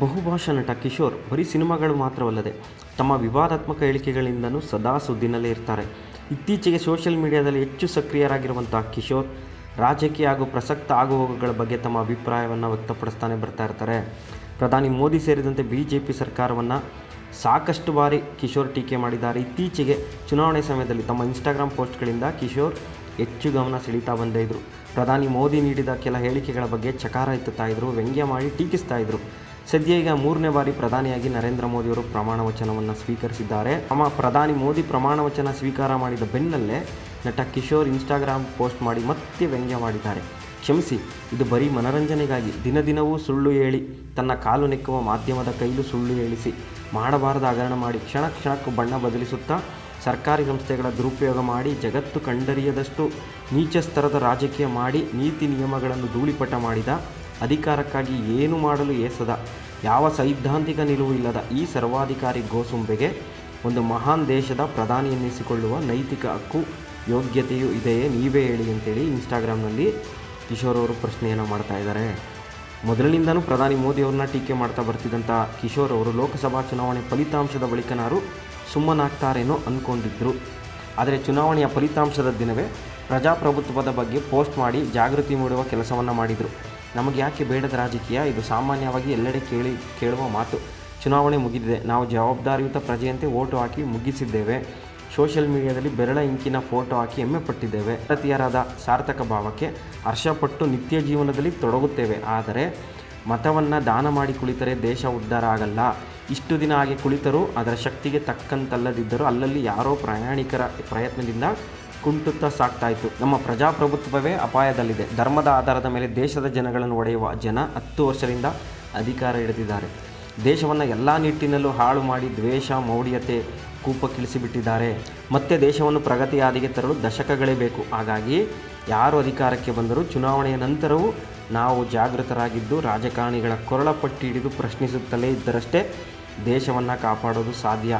ಬಹುಭಾಷಾ ನಟ ಕಿಶೋರ್ ಬರೀ ಸಿನಿಮಾಗಳು ಮಾತ್ರವಲ್ಲದೆ ತಮ್ಮ ವಿವಾದಾತ್ಮಕ ಹೇಳಿಕೆಗಳಿಂದನೂ ಸದಾ ಸುದ್ದಿನಲ್ಲೇ ಇರ್ತಾರೆ. ಇತ್ತೀಚೆಗೆ ಸೋಷಿಯಲ್ ಮೀಡಿಯಾದಲ್ಲಿ ಹೆಚ್ಚು ಸಕ್ರಿಯರಾಗಿರುವಂಥ ಕಿಶೋರ್ ರಾಜಕೀಯ ಹಾಗೂ ಪ್ರಸಕ್ತ ಆಗುಹೋಗುಗಳ ಬಗ್ಗೆ ತಮ್ಮ ಅಭಿಪ್ರಾಯವನ್ನು ವ್ಯಕ್ತಪಡಿಸ್ತಾನೆ ಬರ್ತಾ ಇರ್ತಾರೆ. ಪ್ರಧಾನಿ ಮೋದಿ ಸೇರಿದಂತೆ ಬಿ ಜೆ ಪಿ ಸರ್ಕಾರವನ್ನು ಸಾಕಷ್ಟು ಬಾರಿ ಕಿಶೋರ್ ಟೀಕೆ ಮಾಡಿದ್ದಾರೆ. ಇತ್ತೀಚೆಗೆ ಚುನಾವಣೆ ಸಮಯದಲ್ಲಿ ತಮ್ಮ ಇನ್ಸ್ಟಾಗ್ರಾಮ್ ಪೋಸ್ಟ್ಗಳಿಂದ ಕಿಶೋರ್ ಹೆಚ್ಚು ಗಮನ ಸೆಳೀತಾ ಬಂದೇ ಪ್ರಧಾನಿ ಮೋದಿ ನೀಡಿದ ಕೆಲ ಹೇಳಿಕೆಗಳ ಬಗ್ಗೆ ಚಕಾರ ಎತ್ತುತ್ತಾ ಇದ್ದರು ವ್ಯಂಗ್ಯ ಮಾಡಿ ಟೀಕಿಸ್ತಾ ಇದ್ರು. ಸದ್ಯ ಈಗ ಮೂರನೇ ಬಾರಿ ಪ್ರಧಾನಿಯಾಗಿ ನರೇಂದ್ರ ಮೋದಿಯವರು ಪ್ರಮಾಣ ವಚನವನ್ನು ಸ್ವೀಕರಿಸಿದ್ದಾರೆ. ನಮ್ಮ ಪ್ರಧಾನಿ ಮೋದಿ ಪ್ರಮಾಣ ವಚನ ಸ್ವೀಕಾರ ಮಾಡಿದ ಬೆನ್ನಲ್ಲೇ ನಟ ಕಿಶೋರ್ ಇನ್ಸ್ಟಾಗ್ರಾಮ್ ಪೋಸ್ಟ್ ಮಾಡಿ ಮತ್ತೆ ವ್ಯಂಗ್ಯ ಮಾಡಿದ್ದಾರೆ. ಕ್ಷಮಿಸಿ, ಇದು ಬರೀ ಮನರಂಜನೆಗಾಗಿ. ದಿನ ದಿನವೂ ಸುಳ್ಳು ಹೇಳಿ, ತನ್ನ ಕಾಲು ನೆಕ್ಕುವ ಮಾಧ್ಯಮದ ಕೈಲು ಸುಳ್ಳು ಹೇಳಿಸಿ, ಮಾಡಬಾರದ ಹಗರಣ ಮಾಡಿ, ಕ್ಷಣ ಕ್ಷಣಕ್ಕೂ ಬಣ್ಣ ಬದಲಿಸುತ್ತಾ, ಸರ್ಕಾರಿ ಸಂಸ್ಥೆಗಳ ದುರುಪಯೋಗ ಮಾಡಿ, ಜಗತ್ತು ಕಂಡರಿಯದಷ್ಟು ನೀಚ ಸ್ತರದ ರಾಜಕೀಯ ಮಾಡಿ, ನೀತಿ ನಿಯಮಗಳನ್ನು ಧೂಳಿಪಟ ಮಾಡಿದ ಅಧಿಕಾರಕ್ಕಾಗಿ ಏನು ಮಾಡಲು ಏಸದ? ಯಾವ ಸೈದ್ಧಾಂತಿಕ ನಿಲುವು ಇಲ್ಲದ ಈ ಸರ್ವಾಧಿಕಾರಿ ಗೋಸುಂಬೆಗೆ ಒಂದು ಮಹಾನ್ ದೇಶದ ಪ್ರಧಾನಿ ಎನ್ನಿಸಿಕೊಳ್ಳುವ ನೈತಿಕ ಹಕ್ಕು, ಯೋಗ್ಯತೆಯೂ ಇದೆಯೇ ನೀವೇ ಹೇಳಿ ಅಂತೇಳಿ ಇನ್ಸ್ಟಾಗ್ರಾಮ್ನಲ್ಲಿ ಕಿಶೋರ್ ಅವರು ಪ್ರಶ್ನೆಯನ್ನು ಮಾಡ್ತಾ ಇದ್ದಾರೆ. ಮೊದಲಿನಿಂದನೂ ಪ್ರಧಾನಿ ಮೋದಿಯವ್ರನ್ನ ಟೀಕೆ ಮಾಡ್ತಾ ಬರ್ತಿದ್ದಂಥ ಕಿಶೋರ್ ಅವರು ಲೋಕಸಭಾ ಚುನಾವಣೆ ಫಲಿತಾಂಶದ ಬಳಿಕನಾರು ಸುಮ್ಮನಾಗ್ತಾರೇನೋ ಅಂದ್ಕೊಂಡಿದ್ದರು ಆದರೆ ಚುನಾವಣೆಯ ಫಲಿತಾಂಶದ ದಿನವೇ ಪ್ರಜಾಪ್ರಭುತ್ವದ ಬಗ್ಗೆ ಪೋಸ್ಟ್ ಮಾಡಿ ಜಾಗೃತಿ ಮೂಡುವ ಕೆಲಸವನ್ನು ಮಾಡಿದರು. ನಮಗೆ ಯಾಕೆ ಬೇಡದ ರಾಜಕೀಯ? ಇದು ಸಾಮಾನ್ಯವಾಗಿ ಎಲ್ಲೆಡೆ ಕೇಳಿ, ಕೇಳುವ ಮಾತು. ಚುನಾವಣೆ ಮುಗಿದಿದೆ. ನಾವು ಜವಾಬ್ದಾರಿಯುತ ಪ್ರಜೆಯಂತೆ ಓಟು ಹಾಕಿ ಮುಗಿಸಿದ್ದೇವೆ. ಸೋಷಿಯಲ್ ಮೀಡಿಯಾದಲ್ಲಿ ಬೆರಳ ಇಂಕಿನ ಫೋಟೋ ಹಾಕಿ ಹೆಮ್ಮೆ ಪಟ್ಟಿದ್ದೇವೆ. ಭಾರತೀಯರಾದ ಸಾರ್ಥಕ ಭಾವಕ್ಕೆ ಹರ್ಷಪಟ್ಟು ನಿತ್ಯ ಜೀವನದಲ್ಲಿ ತೊಡಗುತ್ತೇವೆ. ಆದರೆ ಮತವನ್ನು ದಾನ ಮಾಡಿ ಕುಳಿತರೆ ದೇಶ ಉದ್ಧಾರ ಆಗಲ್ಲ. ಇಷ್ಟು ದಿನ ಹಾಗೆ ಕುಳಿತರೂ ಅದರ ಶಕ್ತಿಗೆ ತಕ್ಕಂತಲ್ಲದಿದ್ದರೂ ಅಲ್ಲಲ್ಲಿ ಯಾರೋ ಪ್ರಯಾಣಿಕರ ಪ್ರಯತ್ನದಿಂದ ಕುಂಟುತ್ತಾ ಸಾಕ್ತಾ ಇತ್ತು ನಮ್ಮ ಪ್ರಜಾಪ್ರಭುತ್ವವೇ ಅಪಾಯದಲ್ಲಿದೆ. ಧರ್ಮದ ಆಧಾರದ ಮೇಲೆ ದೇಶದ ಜನಗಳನ್ನು ಒಡೆಯುವ ಜನ ಹತ್ತು ವರ್ಷದಿಂದ ಅಧಿಕಾರ ಹಿಡಿದಿದ್ದಾರೆ. ದೇಶವನ್ನು ಎಲ್ಲ ನಿಟ್ಟಿನಲ್ಲೂ ಹಾಳು ಮಾಡಿ ದ್ವೇಷ, ಮೌಢ್ಯತೆ ಕೂಪಕ್ಕಿಳಿಸಿಬಿಟ್ಟಿದ್ದಾರೆ ಮತ್ತೆ ದೇಶವನ್ನು ಪ್ರಗತಿ ಹಾದಿಗೆ ತರಲು ದಶಕಗಳೇ ಬೇಕು. ಹಾಗಾಗಿ ಯಾರು ಅಧಿಕಾರಕ್ಕೆ ಬಂದರೂ ಚುನಾವಣೆಯ ನಂತರವೂ ನಾವು ಜಾಗೃತರಾಗಿದ್ದು, ರಾಜಕಾರಣಿಗಳ ಕೊರಳ ಪಟ್ಟಿ ಹಿಡಿದು ಪ್ರಶ್ನಿಸುತ್ತಲೇ ಇದ್ದರಷ್ಟೇ ದೇಶವನ್ನು ಕಾಪಾಡೋದು ಸಾಧ್ಯ.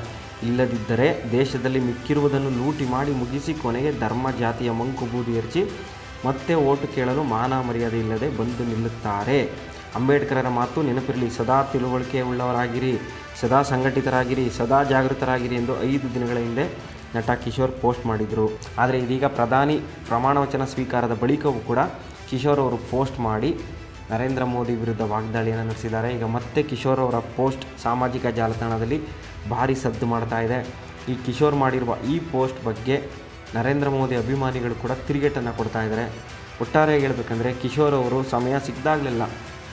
ಇಲ್ಲದಿದ್ದರೆ ದೇಶದಲ್ಲಿ ಮಿಕ್ಕಿರುವುದನ್ನು ಲೂಟಿ ಮಾಡಿ ಮುಗಿಸಿ ಕೊನೆಗೆ ಧರ್ಮ ಜಾತಿಯ ಮಂಕು ಬೂದಿ ಎರಚಿ ಮತ್ತೆ ಓಟು ಕೇಳಲು ಮಾನ ಮರ್ಯಾದೆ ಇಲ್ಲದೆ ಬಂದು ನಿಲ್ಲುತ್ತಾರೆ. ಅಂಬೇಡ್ಕರರ ಮಾತು ನೆನಪಿರಲಿ, ಸದಾ ತಿಳುವಳಿಕೆ ಉಳ್ಳವರಾಗಿರಿ ಸದಾ ಸಂಘಟಿತರಾಗಿರಿ, ಸದಾ ಜಾಗೃತರಾಗಿರಿ ಎಂದು ಐದು ದಿನಗಳ ಹಿಂದೆ ನಟ ಕಿಶೋರ್ ಪೋಸ್ಟ್ ಮಾಡಿದರು. ಆದರೆ ಇದೀಗ ಪ್ರಧಾನಿ ಪ್ರಮಾಣ ವಚನ ಸ್ವೀಕಾರದ ಬಳಿಕವೂ ಕೂಡ ಕಿಶೋರ್ ಅವರು ಪೋಸ್ಟ್ ಮಾಡಿ ನರೇಂದ್ರ ಮೋದಿ ವಿರುದ್ಧ ವಾಗ್ದಾಳಿಯನ್ನು ನಡೆಸಿದ್ದಾರೆ. ಈಗ ಮತ್ತೆ ಕಿಶೋರ್ ಅವರ ಪೋಸ್ಟ್ ಸಾಮಾಜಿಕ ಜಾಲತಾಣದಲ್ಲಿ ಭಾರಿ ಸದ್ದು ಮಾಡ್ತಾ ಇದೆ. ಈ ಕಿಶೋರ್ ಮಾಡಿರುವ ಈ ಪೋಸ್ಟ್ ಬಗ್ಗೆ ನರೇಂದ್ರ ಮೋದಿ ಅಭಿಮಾನಿಗಳು ಕೂಡ ತಿರುಗೇಟನ್ನು ಕೊಡ್ತಾ ಇದ್ದಾರೆ. ಒಟ್ಟಾರೆ ಹೇಳಬೇಕಂದ್ರೆ ಕಿಶೋರ್ ಅವರು ಸಮಯ ಸಿಕ್ಕಿದಾಗಲೆಲ್ಲ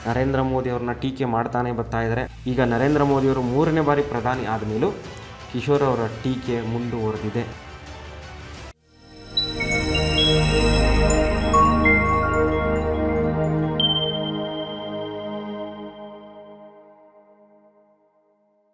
ನರೇಂದ್ರ ಮೋದಿ ಅವ್ರನ್ನ ಟೀಕೆ ಮಾಡ್ತಾನೆ ಬರ್ತಾ ಇದ್ದಾರೆ. ಈಗ ನರೇಂದ್ರ ಮೋದಿಯವರು ಮೂರನೇ ಬಾರಿ ಪ್ರಧಾನಿ ಆದಮೇಲೂ ಕಿಶೋರ್ ಅವರ ಟೀಕೆ ಮುಂದುವರೆದಿದೆ.